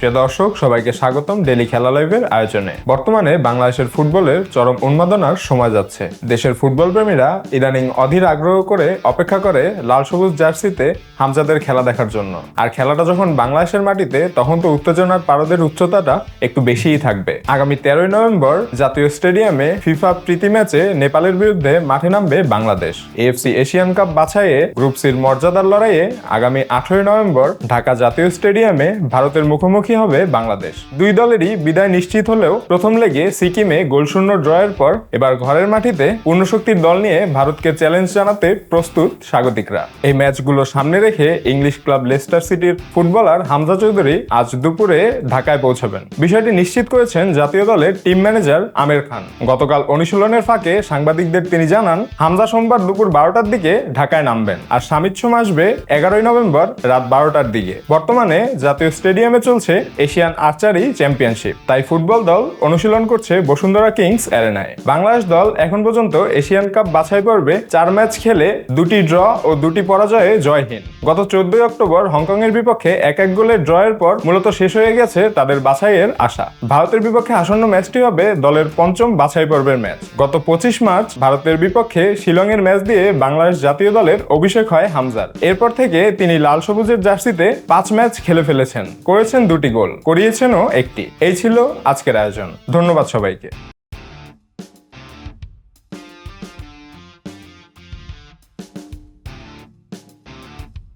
প্রিয় দর্শক, সবাইকে স্বাগতম ডেলি খেলা লাইভের আয়োজনে। বর্তমানে বাংলাদেশের ফুটবলের চরম উন্মাদনার সময় যাচ্ছে। দেশের ফুটবল প্রেমীরা ইদানিং অধীর আগ্রহ করে অপেক্ষা করে লাল সবুজ জার্সিতে হামজাদের খেলা দেখার জন্য। আর খেলাটা যখন বাংলাদেশের মাটিতে, তখন তো উত্তেজনার পারদের উচ্চতাটা একটু বেশিই থাকবে। আগামী তেরোই নভেম্বর জাতীয় স্টেডিয়ামে ফিফা প্রীতি ম্যাচে নেপালের বিরুদ্ধে মাঠে নামবে বাংলাদেশ। এএফসি এশিয়ান কাপ বাছাইয়ে গ্রুপ সির মর্যাদার লড়াইয়ে আগামী আঠারোই নভেম্বর ঢাকা জাতীয় স্টেডিয়ামে ভারতের মুখোমুখি হবে বাংলাদেশ। দুই দলেরই বিদায় নিশ্চিত হলেও প্রথম লেগে সিকিমে গোলশূন্য ড্রয়ের পর এবার ঘরের মাটিতে পূর্ণশক্তির দল নিয়ে ভারতকে চ্যালেঞ্জ জানাতে প্রস্তুত স্বাগতিকরা। এই ম্যাচগুলো সামনে রেখে ইংলিশ ক্লাব লেস্টার সিটির ফুটবলার হামজা চৌধুরী আজ দুপুরে ঢাকায় পৌঁছাবেন। বিষয়টি নিশ্চিত করেছেন জাতীয় দলের টিম ম্যানেজার আমির খান। গতকাল অনুশীলনের ফাঁকে সাংবাদিকদের তিনি জানান, হামজা সোমবার দুপুর বারোটার দিকে ঢাকায় নামবেন আর সামিচ্ছম আসবে এগারোই নভেম্বর রাত বারোটার দিকে। বর্তমানে জাতীয় স্টেডিয়ামে চলছে এশিয়ান আর্চারি চ্যাম্পিয়নশিপ। তাই ফুটবল দল অনুশীলন করছে বসুন্ধরা কিংস অ্যারেনায়। বাংলাদেশ দল এখন পর্যন্ত এশিয়ান কাপ বাছাই পর্বে চার ম্যাচ খেলে দুটি ড্র ও দুটি পরাজয়ে জয়হীন। গত চোদ্দই অক্টোবর হংকং এর বিপক্ষে এক এক গোলের ড্রয়ের পর মূলত শেষ হয়ে গেছে তাদের বাছাইয়ের আশা। ভারতের বিপক্ষে আসন্ন ম্যাচটি হবে দলের পঞ্চম বাছাই পর্বের ম্যাচ। গত পঁচিশ মার্চ ভারতের বিপক্ষে শিলংয়ের ম্যাচ দিয়ে বাংলাদেশ জাতীয় দলের অভিষেক হয় হামজার। এরপর থেকে তিনি লাল সবুজের জার্সিতে পাঁচ ম্যাচ খেলে ফেলেছেন। করেছেন দুটি গোল করিয়েছেনও একটি। এই ছিল আজকের আয়োজন। ধন্যবাদ সবাইকে।